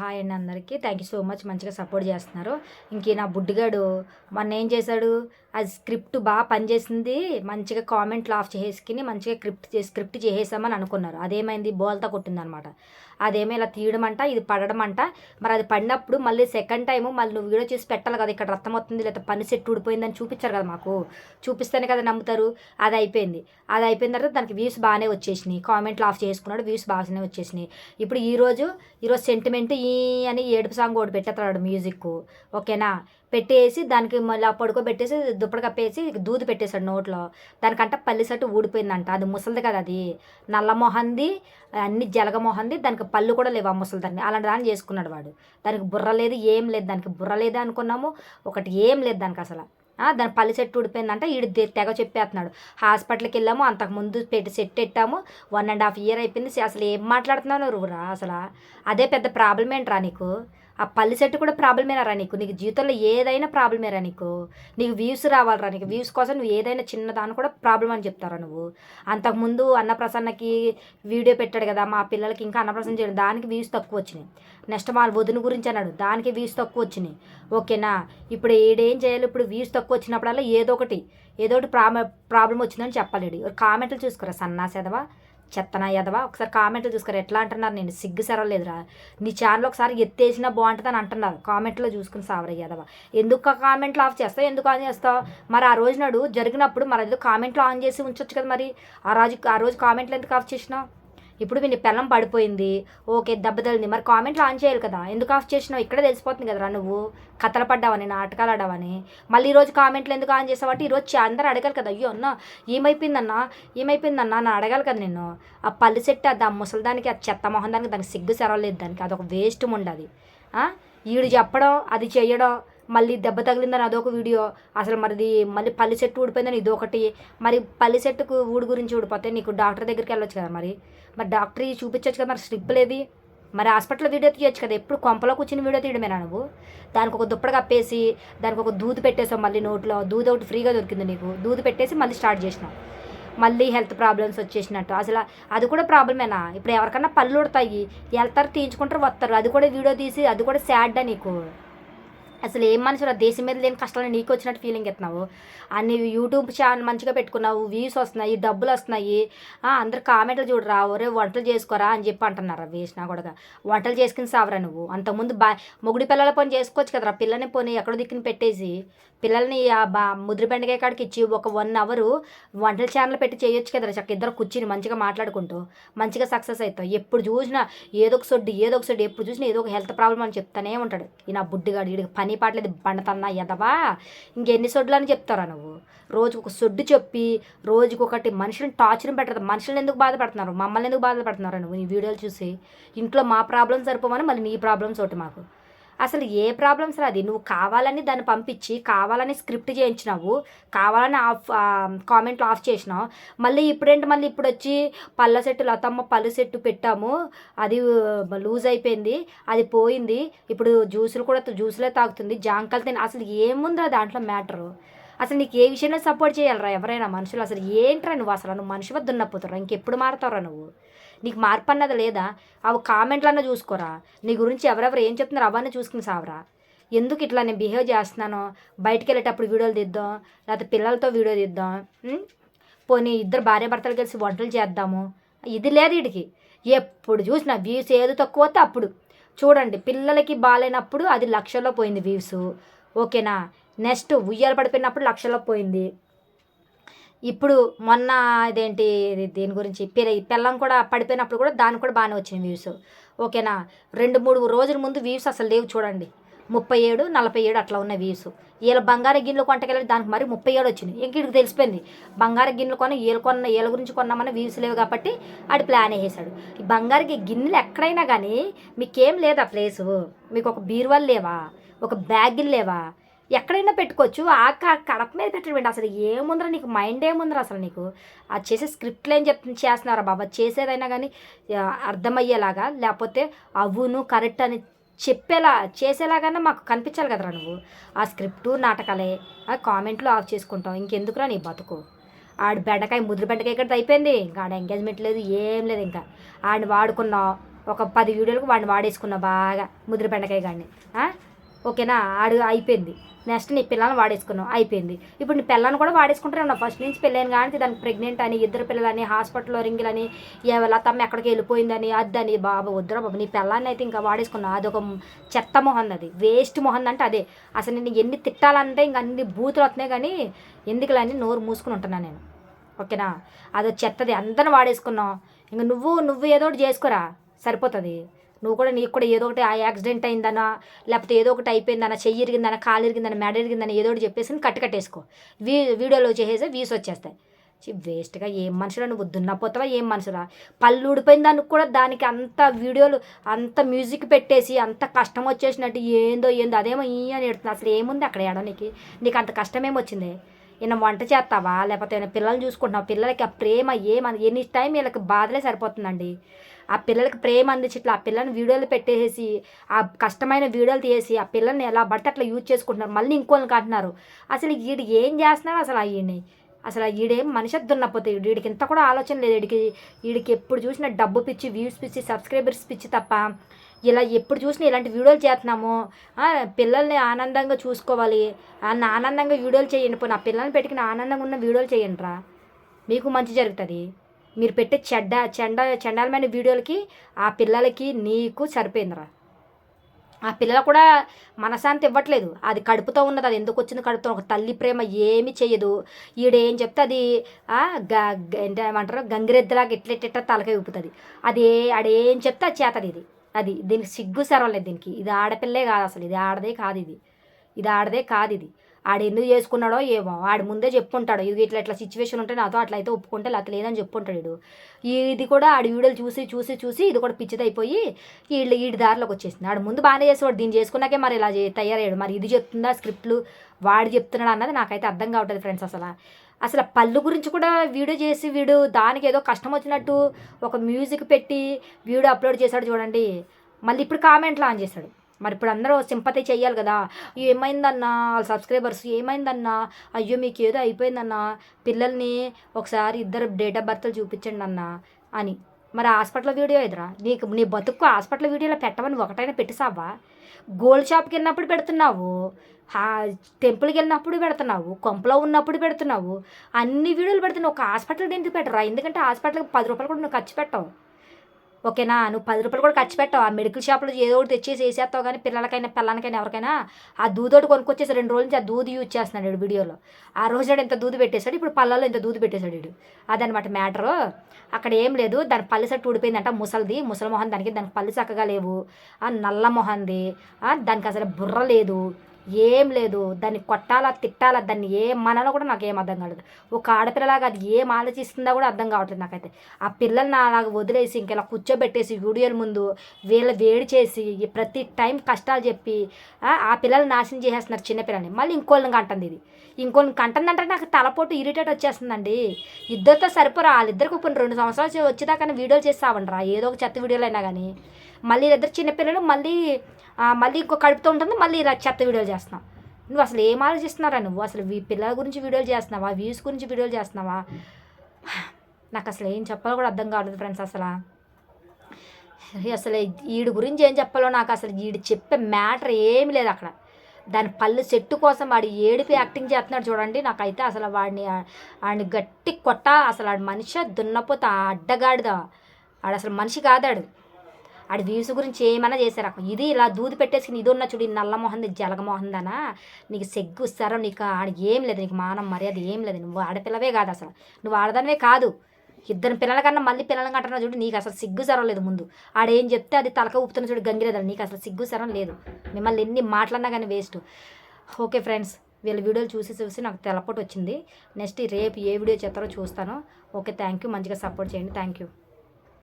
Hi అండి అందరికీ. Thank you so much మంచిగా సపోర్ట్ చేస్తున్నారు. ఇంక నా బుడ్డిగాడు మొన్న ఏం చేశాడు? అది స్క్రిప్ట్ బాగా పనిచేసింది. మంచిగా కామెంట్లు ఆఫ్ చేసుకుని మంచిగా స్క్రిప్ట్ స్క్రిప్ట్ చేసేసామని అనుకున్నారు. అదేమైంది? బోల్తా కొట్టిందనమాట. అదేమో ఇలా తీయడం అంట ఇది పడడం అంట మరి అది పడినప్పుడు మళ్ళీ సెకండ్ టైము మళ్ళీ నువ్వు వీడియో చేసి పెట్టాలి కదా ఇక్కడ రక్తం వస్తుంది లేదా పని సెట్ ఊడిపోయిందని చూపించారు కదా మాకు. చూపిస్తేనే కదా నమ్ముతారు. అది అయిపోయింది. అది అయిపోయిన తర్వాత దానికి వ్యూస్ బాగానే వచ్చేసినాయి. కామెంట్లు ఆఫ్ చేసుకున్నాడు వ్యూస్ బాగానే వచ్చేసినాయి. ఇప్పుడు ఈరోజు ఈరోజు సెంటిమెంట్ ఈ అని ఏడుపు సాంగ్ ఒకటి పెట్టేస్తాడు మ్యూజిక్ ఓకేనా పెట్టేసి దానికి మళ్ళీ పడుకోబెట్టేసి దుప్పటి కప్పేసి దూది పెట్టేశాడు నోట్లో. దానికంట పల్లి సట్టు ఊడిపోయిందంట. అది ముసలిది కదా అది. నల్ల మొహంది అన్ని జలగ మొహంది దానికి పళ్ళు కూడా లేవు ఆ ముసలి దాన్ని అలాంటి దాన్ని చేసుకున్నాడు వాడు. దానికి బుర్ర లేదు ఏం లేదు. దానికి బుర్ర లేదు అనుకున్నాము. ఒకటి ఏం లేదు దానికి అసలు. దాని పల్లి సెట్ ఊడిపోయిందంటే. ఈడు తెగ చెప్పేస్తున్నాడు. హాస్పిటల్కి వెళ్ళాము. అంతకుముందు పెట్టి సెట్ పెట్టాము వన్ అండ్ హాఫ్ ఇయర్ అయిపోయింది. అసలు ఏం మాట్లాడుతున్నావు నువ్వు రా అసలు. అదే పెద్ద ప్రాబ్లం ఏంట్రా నీకు? ఆ పల్లి సెట్ కూడా ప్రాబ్లమేనారా నీకు. నీకు జీవితంలో ఏదైనా ప్రాబ్లమేరా నీకు. నీకు వ్యూస్ రావాలరా నీకు. వ్యూస్ కోసం నువ్వు ఏదైనా చిన్నదాన్ని కూడా ప్రాబ్లం అని చెప్తారా నువ్వు. అంతకుముందు అన్నప్రసన్నకి వీడియో పెట్టాడు కదా మా పిల్లలకి ఇంకా అన్నప్రసన్న చేయడం. దానికి వ్యూస్ తక్కువ వచ్చినాయి. నెక్స్ట్ వాళ్ళ వదిన గురించి అన్నాడు. దానికి వ్యూస్ తక్కువ వచ్చినాయి. ఓకేనా ఇప్పుడు ఏడేం చేయాలి ఇప్పుడు వ్యూస్ తక్కువ వచ్చినప్పుడల్లా ఏదో ఒకటి ఏదో ఒకటి ప్రాబ్లం ప్రాబ్లం వచ్చిందని చెప్పలేడు. కామెంట్లు చూసుకోరా సన్నాసేదవా చెత్తనా ఎదవా ఒకసారి కామెంట్లు చూసుకోరు. ఎట్లా అంటున్నారు? నేను సిగ్గు సెరవలేదురా నీ ఛానల్ ఒకసారి ఎత్తేసినా బాగుంటుంది అని అంటున్నారు. కామెంట్లో చూసుకుని సావర ఎదవా ఎందుకు కామెంట్లు ఆఫ్ చేస్తావు? ఎందుకు ఆన్ చేస్తావు? మరి ఆ రోజు నాడు జరిగినప్పుడు మరి ఏదో కామెంట్లు ఆన్ చేసి ఉంచొచ్చు కదా మరి. ఆ రోజు ఆ రోజు కామెంట్లు ఎందుకు ఆఫ్ చేసినావు? ఇప్పుడు మీ పెళ్ళం పడిపోయింది. ఓకే దెబ్బ తగిలింది. మరి కామెంట్లు ఆన్ చేయాలి కదా. ఎందుకు ఆఫ్ చేసినావు? ఇక్కడే తెలిసిపోతుంది కదరా నువ్వు. కథలు పడ్డావని నాటకాలు ఆడావని. మళ్ళీ ఈరోజు కామెంట్లు ఎందుకు ఆన్ చేసావంటే ఈరోజు అందరూ అడగాలి కదా. అయ్యో అన్న ఏమైపోయిందన్నా? ఏమైపోయిందన్నా? అని అడగాలి కదా నేను ఆ పల్లి చెట్టు అది ఆ ముసలిదానికి ఆ చెత్త మొహం దానికి దానికి సిగ్గు సెరవలేదు దానికి. అదొక వేస్ట్ ఉండదు ఈడు చెప్పడం అది చేయడం మళ్ళీ దెబ్బ తగిలిందని అదొక వీడియో. అసలు మరిది మళ్ళీ పల్లి చెట్టు ఊడిపోయిందని ఇదొకటి. మరి పల్లి చెట్టుకు ఊడి గురించి ఊడిపోతే నీకు డాక్టర్ దగ్గరికి వెళ్ళొచ్చు కదా మరి. మరి డాక్టర్ చూపించవచ్చు కదా మరి స్లిప్ లేది. మరి హాస్పిటల్లో వీడియో తీయొచ్చు కదా. ఎప్పుడు కొంపలో కూర్చుని వీడియో తీయడమేనా నువ్వు? దానికి ఒక దుప్పటి కప్పేసి దానికి ఒక దూది పెట్టేసావు మళ్ళీ నోట్లో. దూది ఒకటి ఫ్రీగా దొరికింది నీకు. దూది పెట్టేసి మళ్ళీ స్టార్ట్ చేసినావు. మళ్ళీ హెల్త్ ప్రాబ్లమ్స్ వచ్చేసినట్టు. అసలు అది కూడా ప్రాబ్లమేనా? ఇప్పుడు ఎవరికన్నా పళ్ళు ఉడతాయి. వెళ్తారు తీయించుకుంటారు వస్తారు. అది కూడా వీడియో తీసి అది కూడా సాడ్డా నీకు. అసలు ఏం మనుషులు? దేశం మీద లేని కష్టాలు నీకు వచ్చినట్టు ఫీలింగ్ ఎత్తున్నావు. అన్ని యూట్యూబ్ ఛానల్ మంచిగా పెట్టుకున్నావు వ్యూస్ వస్తున్నాయి డబ్బులు వస్తున్నాయి. ఆ, అందరు కామెంట్లు చూడరా ఒరే వంటలు చేసుకోరా అని చెప్పి అంటున్నారు వేసినా కూడా వంటలు చేసుకుని సావరా నువ్వు? అంతకుముందు బా మొగుడి పిల్లల పని చేసుకోవచ్చు కదరా. పిల్లని పోనీ ఎక్కడో దిక్కుని పెట్టేసి పిల్లల్ని ఆ బా ముద్ర బెండకాయ కాడికి ఇచ్చి ఒక వన్ అవరు వంటల ఛానల్ పెట్టి చేయొచ్చు కదరా. చక్క ఇద్దరు కూర్చుని మంచిగా మాట్లాడుకుంటూ మంచిగా సక్సెస్ అవుతావు ఎప్పుడు చూసినా ఏదో ఒక సొడ్డు ఏదో ఒక సొడ్డు ఎప్పుడు చూసినా ఏదో ఒక హెల్త్ ప్రాబ్లం అని చెప్తానే ఉంటాడు. ఈ నా బుడ్డిగాడు వీడికి పని పాటలేదు బండతన్నా ఎదవా ఇంకెన్ని సొడ్లు అని చెప్తారా నువ్వు? రోజుకు ఒక సొడ్డు చెప్పి రోజుకు ఒకటి మనుషులను టార్చర్ పెట్టదు మనుషులను ఎందుకు బాధపడుతున్నారు? మమ్మల్ని ఎందుకు బాధపడుతున్నారు నువ్వు? నీ వీడియోలు చూసి ఇంట్లో మా ప్రాబ్లమ్స్ సరిపోవని మళ్ళీ నీ ప్రాబ్లమ్స్ ఒకటి మాకు. అసలు ఏ ప్రాబ్లమ్స్ రాది. నువ్వు కావాలని దాన్ని పంపించి కావాలని స్క్రిప్ట్ చేయించినావు కావాలని ఆఫ్ కామెంట్లు ఆఫ్ చేసినావు. మళ్ళీ ఇప్పుడేంటి మళ్ళీ ఇప్పుడు వచ్చి పళ్ళ సెట్టు లతమ్మ పళ్ళు సెట్టు పెట్టాము. అది లూజ్ అయిపోయింది. అది పోయింది. ఇప్పుడు జ్యూసులు కూడా జ్యూసులే తాగుతుంది. జాంకాయలు తిని అసలు ఏముందిరా దాంట్లో మ్యాటరు అసలు నీకు ఏ విషయంలో సపోర్ట్ చేయాలరా ఎవరైనా మనుషులు? అసలు ఏంట్రా నువ్వు? అసలు నువ్వు మనిషి వద్ద ఉన్నపోతారా ఇంకెప్పుడు మారుతావురా నువ్వు? నీకు మార్పు అన్నది లేదా? అవి కామెంట్లన్నా చూసుకోరా. నీ గురించి ఎవరెవరు ఏం చెప్తున్నారు అవన్నీ చూసుకుని సావరా. ఎందుకు ఇట్లా నేను బిహేవ్ చేస్తున్నాను? బయటికి వెళ్ళేటప్పుడు వీడియోలు తీద్దాం లేకపోతే పిల్లలతో వీడియో తీద్దాం పోనీ ఇద్దరు భార్య భర్తలు కలిసి వంటలు చేద్దాము. ఇది లేదు వీడికి. ఎప్పుడు చూసినా వ్యూస్ ఏది తక్కువ వస్తే అప్పుడు. చూడండి పిల్లలకి బాగాలేనప్పుడు అది లక్షల్లో పోయింది వ్యూస్. ఓకేనా? నెక్స్ట్ ఉయ్యాల పడిపోయినప్పుడు లక్షల్లో పోయింది. ఇప్పుడు మొన్న ఇదేంటి దీని గురించి పిల్ల పిల్లం కూడా పడిపోయినప్పుడు కూడా దానికి కూడా బాగానే వచ్చింది వ్యూస్. ఓకేనా? రెండు మూడు రోజుల ముందు వ్యూస్ అసలు లేవు చూడండి. ముప్పై ఏడు నలభై ఏడు అట్లా ఉన్న వ్యూస్. వీళ్ళ బంగారు గిన్నెలు కొంటకెళ్ళి దానికి మరి ముప్పై ఏడు వచ్చింది ఇంక వీడికి తెలిసిపోయింది. బంగారు గిన్నెలు కొన్న వీళ్ళు కొన్న వీళ్ళ గురించి కొన్నామని వ్యూస్ లేవు కాబట్టి ఆడు ప్లాన్ వేసాడు ఈ బంగారు గిన్నెలు ఎక్కడైనా కానీ మీకేం లేదా ప్లేసు. మీకు ఒక బీరువాలు లేవా? ఒక బ్యాగులు లేవా? ఎక్కడైనా పెట్టుకోవచ్చు. ఆ కడప మీద పెట్టడం అసలు ఏముందిరా నీకు మైండ్ ఏముందిరా అసలు నీకు. ఆ చేసే స్క్రిప్ట్లు ఏం చెప్ చేస్తున్నారా బాబా? చేసేదైనా కానీ అర్థమయ్యేలాగా లేకపోతే అవును కరెక్ట్ అని చెప్పేలా చేసేలాగానే మాకు కనిపించాలి కదరా నువ్వు. ఆ స్క్రిప్టు నాటకాలే ఆ కామెంట్లు ఆఫ్ చేసుకుంటావు ఇంకెందుకురా నీ బతుకు? ఆడు బెండకాయ ముద్ర బెండకాయ ఇక్కడ అయిపోయింది? ఇంకా ఆడ ఎంగేజ్మెంట్ లేదు ఏం లేదు ఇంకా. ఆడిని వాడుకున్నావు ఒక పది వీడియోలకు వాడిని వాడేసుకున్నావు బాగా ముదురు బెండకాయ గాడిని. ఓకేనా? ఆడు అయిపోయింది. నెక్స్ట్ నీ పిల్లల్ని వాడేసుకున్నావు. అయిపోయింది. ఇప్పుడు నీ పిల్లల్ని కూడా వాడేసుకుంటాను ఫస్ట్ నుంచి పెళ్ళాను కానీ దానికి ప్రెగ్నెంట్ అని ఇద్దరు పిల్లలని హాస్పిటల్లో రింగిలని ఎవరి తమ్మ ఎక్కడికి వెళ్ళిపోయిందని అద్దని బాబు వద్దురా బాబు నీ పిల్లాన్ని అయితే ఇంకా వాడేసుకున్నావు. అదొక చెత్త మొహం అది. వేస్ట్ మొహం అంటే అదే. అసలు నేను ఎన్ని తిట్టాలంటే ఇంక అన్ని బూతులు వస్తున్నాయి కానీ ఎందుకులే అని నోరు మూసుకుని ఉంటున్నాను నేను. ఓకేనా? అదో చెత్తది. అందరిని వాడేసుకున్నావు. ఇంక నువ్వు నువ్వు ఏదో ఒకటి చేసుకోరా? సరిపోతుంది. నువ్వు కూడా నీకు కూడా ఏదో ఒకటి ఆ యాక్సిడెంట్ అయిందనా లేకపోతే ఏదో ఒకటి అయిపోయిందనా చెయ్యి ఇరిగిందనా కాలు ఇరిగిందనా మెడ ఇరిగిందని ఏదో ఒకటి చెప్పేసి కట్టు కట్టేసుకో. వీ వీడియోలో చేసేసి వీస్ వచ్చేస్తాయి. వేస్ట్గా ఏం మనుషులు నువ్వు దున్నపోతావా ఏం మనుషులా? పళ్ళు ఊడిపోయిన దానికి కూడా దానికి అంత వీడియోలు అంత మ్యూజిక్ పెట్టేసి అంత కష్టం వచ్చేసినట్టు ఏందో ఏందో అదేమో ఈ అని ఎడుతుంది. అసలు ఏముంది అక్కడ ఏడనికి నీకు అంత కష్టం ఏమైనా ఈయన వంట చేస్తావా? లేకపోతే ఏమైనా పిల్లల్ని చూసుకుంటున్నావా? పిల్లలకి ఆ ప్రేమ ఏమని ఎనీ టైం వీళ్ళకి బాధలే సరిపోతుందండి. ఆ పిల్లలకి ప్రేమ అందించి ఇట్లా ఆ పిల్లని వీడియోలు పెట్టేసి ఆ కష్టమైన వీడియోలు తీసి ఆ పిల్లల్ని ఎలా పడితే అట్లా యూజ్ చేసుకుంటున్నారు. మళ్ళీ ఇంకోళ్ళని అంటున్నారు అసలు వీడు ఏం చేస్తున్నాడు అసలు అయ్యండి అసలు వీడేం మనిషి దున్నపోతే వీడికి ఇంత కూడా ఆలోచన లేదు. వీడికి వీడికి ఎప్పుడు చూసినా డబ్బు పిచ్చి వ్యూస్ పిచ్చి సబ్స్క్రైబర్స్ పిచ్చి తప్ప ఇలా ఎప్పుడు చూసినా ఇలాంటి వీడియోలు చేస్తున్నాము. పిల్లల్ని ఆనందంగా చూసుకోవాలి. అన్న ఆనందంగా వీడియోలు చేయండి. పోనీ ఆ పిల్లల్ని పెట్టుకుని ఆనందంగా ఉన్న వీడియోలు చేయండి రా మీకు మంచి జరుగుతుంది. మీరు పెట్టే చెడ్డ చెండ చెండాలమైన వీడియోలకి ఆ పిల్లలకి నీకు సరిపోయిందిరా. ఆ పిల్లలు కూడా మనశాంతి ఇవ్వట్లేదు. అది కడుపుతో ఉన్నది అది ఎందుకు వచ్చింది కడుపుతో? ఒక తల్లి ప్రేమ ఏమి చేయదు. ఈడేం చెప్తే అది ఏమంటారు? గంగిరెద్దులాగా ఇట్లెట్ట తలకే ఊపుతుంది. అది ఆడేం చెప్తే అది చేతది ఇది. అది దీనికి సిగ్గు సెరవలేదు దీనికి. ఇది ఆడపిల్లే కాదు అసలు. ఇది ఆడదే కాదు ఇది. ఇది ఆడదే కాదు ఇది. ఆడు ఎందుకు చేసుకున్నాడో ఏమో. ఆడు ముందే చెప్పుకుంటాడు ఇది ఇట్లా ఇట్లా సిచ్యువేషన్ ఉంటే నాతో అట్లా అయితే ఒప్పుకుంటే లేకపోతే లేదని చెప్పుకుంటాడు ఇది కూడా ఆడి వీడియోలు చూసి చూసి చూసి ఇది కూడా పిచ్చిదైపోయి వీళ్ళు వీడి దారిలోకి వచ్చేసింది. ఆడు ముందు బాగానే చేసేవాడు దీన్ని చేసుకున్నాకే మరి ఇలా తయారయ్యాడు. మరి ఇది చెప్తుందా స్క్రిప్ట్లు వాడు చెప్తున్నాడు అన్నది నాకైతే అర్థం కావట్లేదు ఫ్రెండ్స్ అసలు. అసలు పళ్ళు గురించి కూడా వీడియో చేసి వీడు దానికి ఏదో కష్టం వచ్చినట్టు ఒక మ్యూజిక్ పెట్టి వీడియో అప్లోడ్ చేశాడు చూడండి. మళ్ళీ ఇప్పుడు కామెంట్లు ఆన్ చేశాడు. మరి ఇప్పుడు అందరూ సింపతి చేయాలి కదా. ఏమైందన్నా? వాళ్ళ సబ్స్క్రైబర్స్ ఏమైందన్నా? అయ్యో మీకు ఏదో అయిపోయిందన్నా? పిల్లల్ని ఒకసారి ఇద్దరు డేట్ ఆఫ్ బర్త్లు చూపించండి అన్న అని. మరి హాస్పిటల్ వీడియో ఎదురా నీకు నీ బతుకు హాస్పిటల్ వీడియోలో పెట్టమని ఒకటైనా పెట్టిసావా గోల్డ్ షాప్కి వెళ్ళినప్పుడు పెడుతున్నావు. టెంపుల్కి వెళ్ళినప్పుడు పెడుతున్నావు. కొంపలో ఉన్నప్పుడు పెడుతున్నావు. అన్ని వీడియోలు పెడుతున్నావు. ఒక హాస్పిటల్ దేనికి పెట్టరా? ఎందుకంటే హాస్పిటల్కి పది రూపాయలు కూడా నువ్వు ఖర్చు పెట్టావు. ఓకేనా? నువ్వు పది రూపాయలు కూడా ఖర్చు పెట్టావు. ఆ మెడికల్ షాప్లో ఏదో ఒకటి తెచ్చేసి వేసేస్తావు కానీ పిల్లలకైనా పిల్లలకైనా ఎవరికైనా ఆ దూదోటి కొనుక్కొచ్చేసి రెండు రోజుల నుంచి ఆ దూది యూజ్ చేస్తున్నాడు వీడియోలో. ఆ రోజు నాడు ఎంత దూది పెట్టేశాడు ఇప్పుడు పళ్ళలో ఎంత దూది పెట్టేశాడు వీడు. అదనమాట మ్యాటరు అక్కడ ఏం లేదు దాని పల్లె సెట్ ఊడిపోయిందంట ముసలిది. ముసలి మొహం దానికి దానికి పల్లె చక్కగా లేవు. ఆ నల్ల మొహంది. దానికి అసలు బుర్ర లేదు. ఏం లేదు. దాన్ని కొట్టాలా తిట్టాలా దాన్ని ఏం మనలో కూడా నాకు ఏం అర్థం కాలేదు. ఒక ఆడపిల్లలాగా అది ఏం ఆలోచిస్తుందా కూడా అర్థం కావట్లేదు నాకైతే. ఆ పిల్లల్ని అలాగ వదిలేసి ఇంకెలా కూర్చోబెట్టేసి వీడియోల ముందు వీళ్ళ వేడి చేసి ప్రతి టైం కష్టాలు చెప్పి ఆ పిల్లల్ని నాశనం చేసేస్తున్నారు చిన్నపిల్లని. మళ్ళీ ఇంకోళ్ళని కంటుంది ఇది. ఇంకోళ్ళని కంటుందంటే నాకు తలపోటు ఇరిటేట్ వచ్చేస్తుందండి. ఇద్దరితో సరిపోరా. వాళ్ళిద్దరికి కొన్ని రెండు సంవత్సరాలు వచ్చేదాకా వీడియోలు చేస్తావండి ఏదో ఒక చెత్త వీడియోలు అయినా కానీ మళ్ళీ ఇద్దరు చిన్నపిల్లలు మళ్ళీ మళ్ళీ ఇంకో కడుపుతూ ఉంటుంది మళ్ళీ ఇలా చెత్త వీడియోలు చేస్తున్నావు నువ్వు అసలు ఏం ఆలోచిస్తున్నారా నువ్వు? అసలు పిల్లల గురించి వీడియోలు చేస్తున్నావా? వ్యూస్ గురించి వీడియోలు చేస్తున్నావా? నాకు అసలు ఏం చెప్పాలో కూడా అర్థం కావట్లేదు ఫ్రెండ్స్ అసలు. అసలు వీడి గురించి ఏం చెప్పాలో నాకు అసలు వీడు చెప్పే మ్యాటర్ ఏమి లేదు అక్కడ. దాని పళ్ళు సెట్టు కోసం వాడు ఏడిపి యాక్టింగ్ చేస్తున్నాడు చూడండి. నాకైతే అసలు వాడిని వాడిని గట్టి కొట్ట. అసలు ఆడి మనిషి దున్నపోతే అడ్డగాడిదా వాడు అసలు మనిషి కాదాడు. ఆడి వీసు గురించి ఏమైనా చేశారు? ఇది ఇలా దూది పెట్టేసి ఇది ఉన్న చూడు నల్ల జలగమోహందనా నీకు సెగ్గు ఇస్తారో నీకు ఆడ ఏం లేదు నీకు మానం మర్యాద ఏం లేదు. నువ్వు ఆడపిల్లవే కాదు అసలు. నువ్వు ఆడదానివే కాదు. ఇద్దరు పిల్లల కన్నా మళ్ళీ పిల్లలు కంటున్నా చూడు నీకు అసలు సిగ్గు సరం లేదు ముందు. ఆడేం చెప్తే అది తలక ఊపుతున్న చూడు గంగిరేదని నీకు అసలు సిగ్గు సరం లేదు. మిమ్మల్ని ఎన్ని మాట్లాడినా కానీ వేస్ట్. ఓకే ఫ్రెండ్స్ వీళ్ళ వీడియోలు చూసి చూసి నాకు తెలపటి వచ్చింది. నెక్స్ట్ రేపు ఏ వీడియో చేస్తారో చూస్తాను. ఓకే థ్యాంక్ యూ మంచిగా సపోర్ట్ చేయండి. Thank you